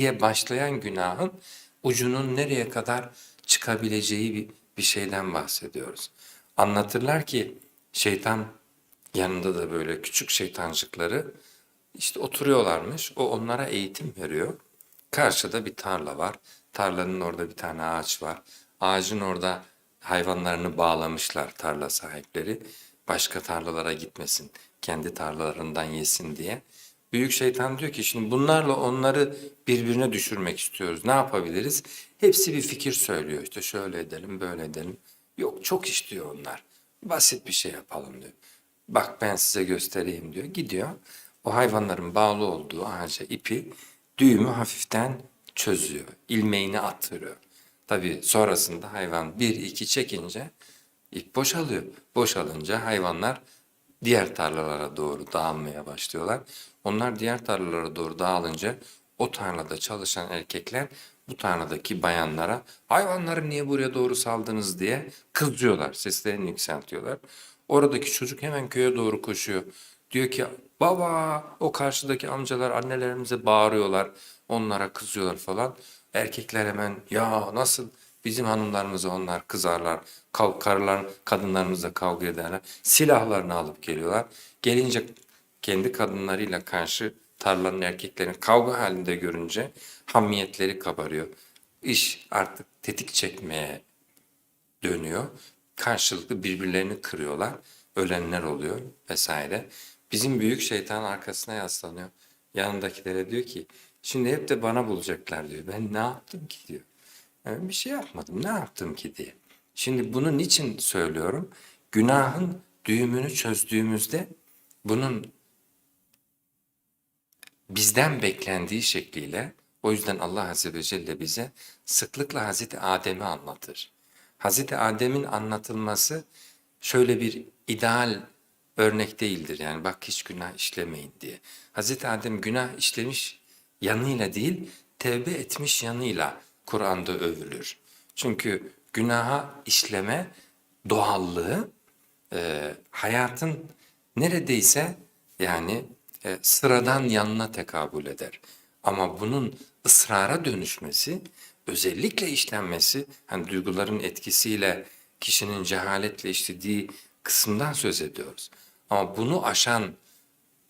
diye başlayan günahın ucunun nereye kadar çıkabileceği bir, bir şeyden bahsediyoruz. Anlatırlar ki şeytan yanında da böyle küçük şeytancıkları işte oturuyorlarmış. O onlara eğitim veriyor. Karşıda bir tarla var. Tarlanın orada bir tane ağaç var. Ağacın orada hayvanlarını bağlamışlar tarla sahipleri. Başka tarlalara gitmesin, kendi tarlalarından yesin diye. Büyük şeytan diyor ki şimdi bunlarla onları birbirine düşürmek istiyoruz. Ne yapabiliriz? Hepsi bir fikir söylüyor. İşte şöyle edelim, böyle edelim. Yok çok iş diyor onlar. Basit bir şey yapalım diyor. Bak ben size göstereyim diyor. Gidiyor. O hayvanların bağlı olduğu ağaca ipi düğümü hafiften çözüyor. ilmeğini attırıyor. Tabii sonrasında hayvan bir iki çekince ip boşalıyor. Boşalınca hayvanlar diğer tarlalara doğru dağılmaya başlıyorlar. Onlar diğer tarlalara doğru dağılınca o tarlada çalışan erkekler bu tarladaki bayanlara hayvanları niye buraya doğru saldınız diye kızıyorlar. Seslerini yükseltiyorlar. Oradaki çocuk hemen köye doğru koşuyor. Diyor ki baba o karşıdaki amcalar annelerimize bağırıyorlar. Onlara kızıyorlar falan. Erkekler hemen ya nasıl bizim hanımlarımıza onlar kızarlar. Kav, karılar, kadınlarımızla kavga ederler. Silahlarını alıp geliyorlar. Gelince kendi kadınlarıyla karşı tarlanın erkeklerin kavga halinde görünce hamiyetleri kabarıyor. İş artık tetik çekmeye dönüyor. Karşılıklı birbirlerini kırıyorlar. Ölenler oluyor vesaire. Bizim büyük şeytan arkasına yaslanıyor. Yanındakilere diyor ki şimdi hep de bana bulacaklar diyor. Ben ne yaptım ki diyor. Ben bir şey yapmadım ne yaptım ki diye. Şimdi bunu niçin söylüyorum? Günahın düğümünü çözdüğümüzde bunun bizden beklendiği şekliyle o yüzden Allah Azze ve Celle bize sıklıkla Hazreti Adem'i anlatır. Hazreti Adem'in anlatılması şöyle bir ideal örnek değildir. Yani bak hiç günah işlemeyin diye. Hazreti Adem günah işlemiş yanıyla değil, tevbe etmiş yanıyla Kur'an'da övülür. Çünkü günaha işleme doğallığı e, hayatın neredeyse yani e, sıradan yanına tekabül eder. Ama bunun ısrara dönüşmesi, özellikle işlenmesi, hani duyguların etkisiyle kişinin cehaletle işlediği kısımdan söz ediyoruz. Ama bunu aşan,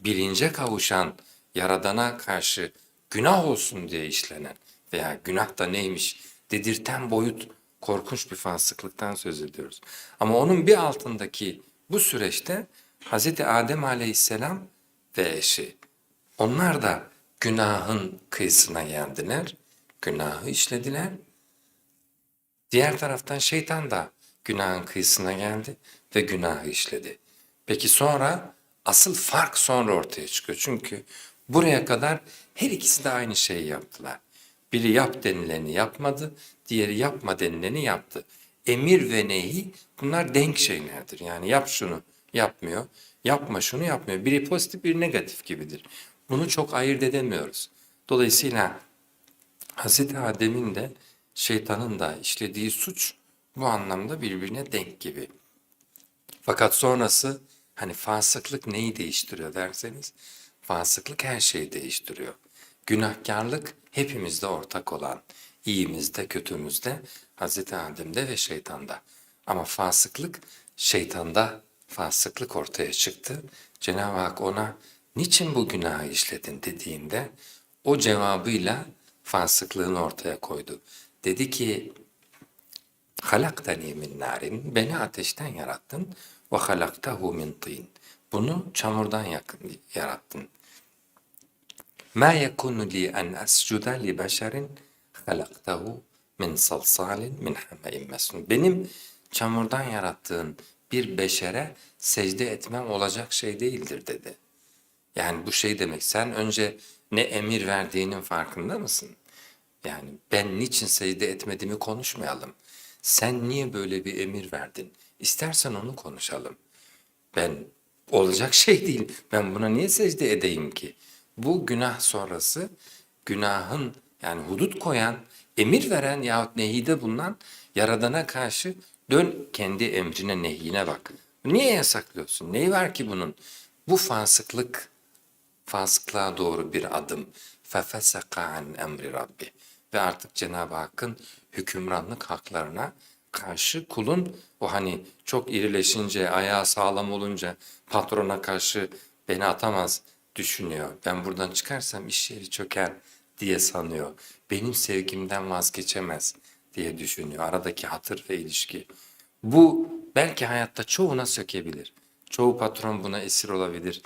bilince kavuşan, Yaradan'a karşı günah olsun diye işlenen veya günah da neymiş dedirten boyut korkunç bir fasıklıktan söz ediyoruz. Ama onun bir altındaki bu süreçte Hz. Adem aleyhisselam ve eşi onlar da günahın kıyısına geldiler, günahı işlediler. Diğer taraftan şeytan da günahın kıyısına geldi ve günahı işledi. Peki sonra asıl fark sonra ortaya çıkıyor. Çünkü buraya kadar her ikisi de aynı şeyi yaptılar. Biri yap denileni yapmadı, diğeri yapma denileni yaptı. Emir ve nehi bunlar denk şeylerdir. Yani yap şunu, yapmıyor. Yapma şunu yapmıyor. Biri pozitif, biri negatif gibidir. Bunu çok ayırt edemiyoruz. Dolayısıyla Hz. Adem'in de şeytanın da işlediği suç bu anlamda birbirine denk gibi. Fakat sonrası hani fasıklık neyi değiştiriyor derseniz fasıklık her şeyi değiştiriyor. Günahkarlık hepimizde ortak olan, iyimizde, kötümüzde, Hz. Adem'de ve şeytanda. Ama fasıklık şeytanda fasıklık ortaya çıktı. Cenab-ı Hak ona niçin bu günahı işledin dediğinde o cevabıyla fasıklığını ortaya koydu. Dedi ki halaktani min narin beni ateşten yarattın ve halaktahu min tin. Bunu çamurdan yarattın. Yekunu li en ascuda li beşerin halaktahu min salsalin min hamein mesnun. Benim çamurdan yarattığın bir beşere secde etmem olacak şey değildir dedi. Yani bu şey demek sen önce ne emir verdiğinin farkında mısın? Yani ben niçin secde etmediğimi konuşmayalım. Sen niye böyle bir emir verdin? İstersen onu konuşalım. Ben olacak şey değil. Ben buna niye secde edeyim ki? Bu günah sonrası günahın yani hudut koyan, emir veren yahut nehide bulunan Yaradan'a karşı dön kendi emrine, nehyine bak. Niye yasaklıyorsun? Neyi var ki bunun? Bu fasıklık, fasıklığa doğru bir adım. fefeseka an emri rabbi. Ve artık Cenab-ı Hakk'ın hükümranlık haklarına karşı kulun o hani çok irileşince, ayağı sağlam olunca patrona karşı beni atamaz düşünüyor. Ben buradan çıkarsam iş yeri çöker diye sanıyor. Benim sevgimden vazgeçemez diye düşünüyor. Aradaki hatır ve ilişki. Bu belki hayatta çoğuna sökebilir. Çoğu patron buna esir olabilir.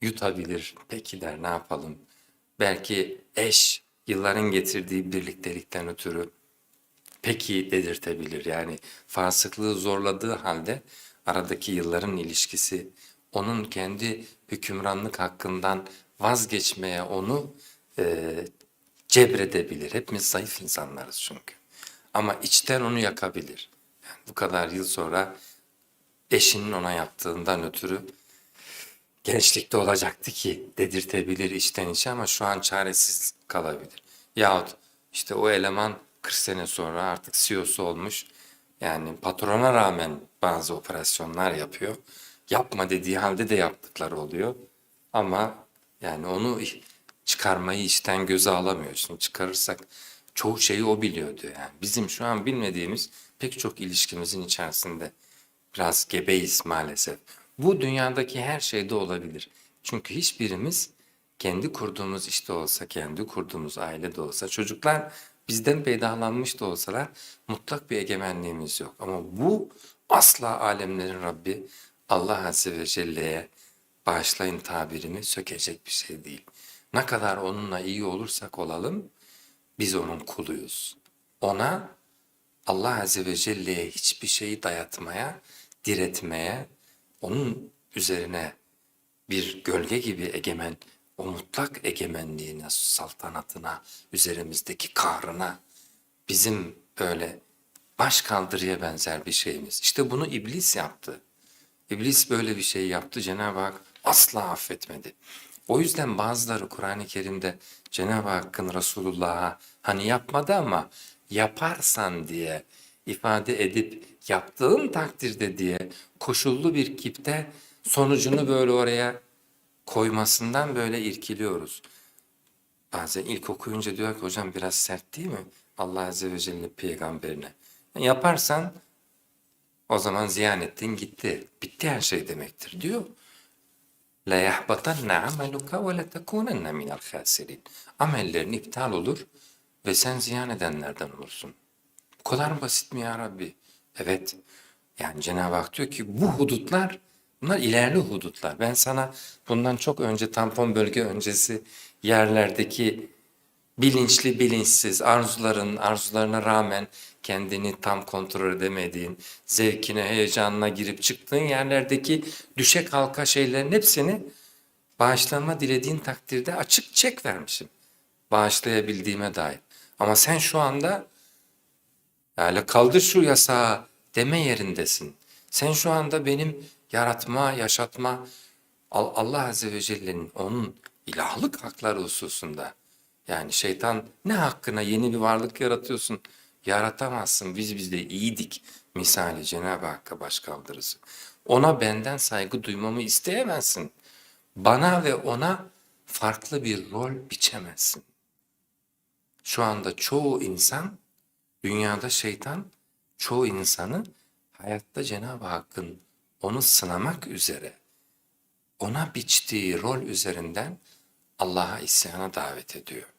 Yutabilir. Peki der ne yapalım? Belki eş yılların getirdiği birliktelikten ötürü peki dedirtebilir. Yani fasıklığı zorladığı halde aradaki yılların ilişkisi onun kendi hükümranlık hakkından vazgeçmeye onu e, cebredebilir. Hepimiz zayıf insanlarız çünkü. Ama içten onu yakabilir. Yani bu kadar yıl sonra eşinin ona yaptığından ötürü gençlikte olacaktı ki dedirtebilir içten içe ama şu an çaresiz kalabilir. Yahut işte o eleman 40 sene sonra artık CEO'su olmuş. Yani patrona rağmen bazı operasyonlar yapıyor. Yapma dediği halde de yaptıkları oluyor. Ama yani onu çıkarmayı işten göze alamıyorsun. Çıkarırsak çoğu şeyi o biliyordu yani. Bizim şu an bilmediğimiz pek çok ilişkimizin içerisinde biraz gebeyiz maalesef. Bu dünyadaki her şeyde olabilir. Çünkü hiçbirimiz kendi kurduğumuz işte olsa, kendi kurduğumuz ailede olsa, çocuklar bizden peydahlanmış da olsalar mutlak bir egemenliğimiz yok. Ama bu asla alemlerin Rabbi Allah Azze ve Celle'ye bağışlayın tabirimi sökecek bir şey değil. Ne kadar onunla iyi olursak olalım biz onun kuluyuz. Ona Allah Azze ve Celle'ye hiçbir şeyi dayatmaya, diretmeye, onun üzerine bir gölge gibi egemen, o mutlak egemenliğine, saltanatına, üzerimizdeki kahrına bizim böyle baş kaldırıya benzer bir şeyimiz. İşte bunu iblis yaptı. İblis böyle bir şey yaptı. Cenab-ı Hak asla affetmedi. O yüzden bazıları Kur'an-ı Kerim'de Cenab-ı Hakk'ın Resulullah'a hani yapmadı ama yaparsan diye ifade edip yaptığın takdirde diye koşullu bir kipte sonucunu böyle oraya koymasından böyle irkiliyoruz. Bazen ilk okuyunca diyor ki hocam biraz sert değil mi? Allah Azze ve Celle peygamberine. Yaparsan o zaman ziyan ettin gitti. Bitti her şey demektir diyor. La yahbatanna ameluka ve la tekunanna minel khasirin. Amellerin iptal olur ve sen ziyan edenlerden olursun. Bu kadar basit mi ya Rabbi? Evet. Yani Cenab-ı Hak diyor ki bu hudutlar bunlar ilerli hudutlar. Ben sana bundan çok önce tampon bölge öncesi yerlerdeki bilinçli bilinçsiz arzuların arzularına rağmen kendini tam kontrol edemediğin, zevkine, heyecanına girip çıktığın yerlerdeki düşe kalka şeylerin hepsini bağışlanma dilediğin takdirde açık çek vermişim. Bağışlayabildiğime dair. Ama sen şu anda yani kaldır şu yasağı deme yerindesin. Sen şu anda benim yaratma, yaşatma, Al- Allah Azze ve Celle'nin onun ilahlık hakları hususunda. Yani şeytan ne hakkına yeni bir varlık yaratıyorsun? Yaratamazsın. Biz bizde iyiydik. Misali Cenab-ı Hakk'a baş kaldırırsın. Ona benden saygı duymamı isteyemezsin. Bana ve ona farklı bir rol biçemezsin. Şu anda çoğu insan, dünyada şeytan çoğu insanı hayatta Cenab-ı Hakk'ın onu sınamak üzere, ona biçtiği rol üzerinden Allah'a isyana davet ediyor.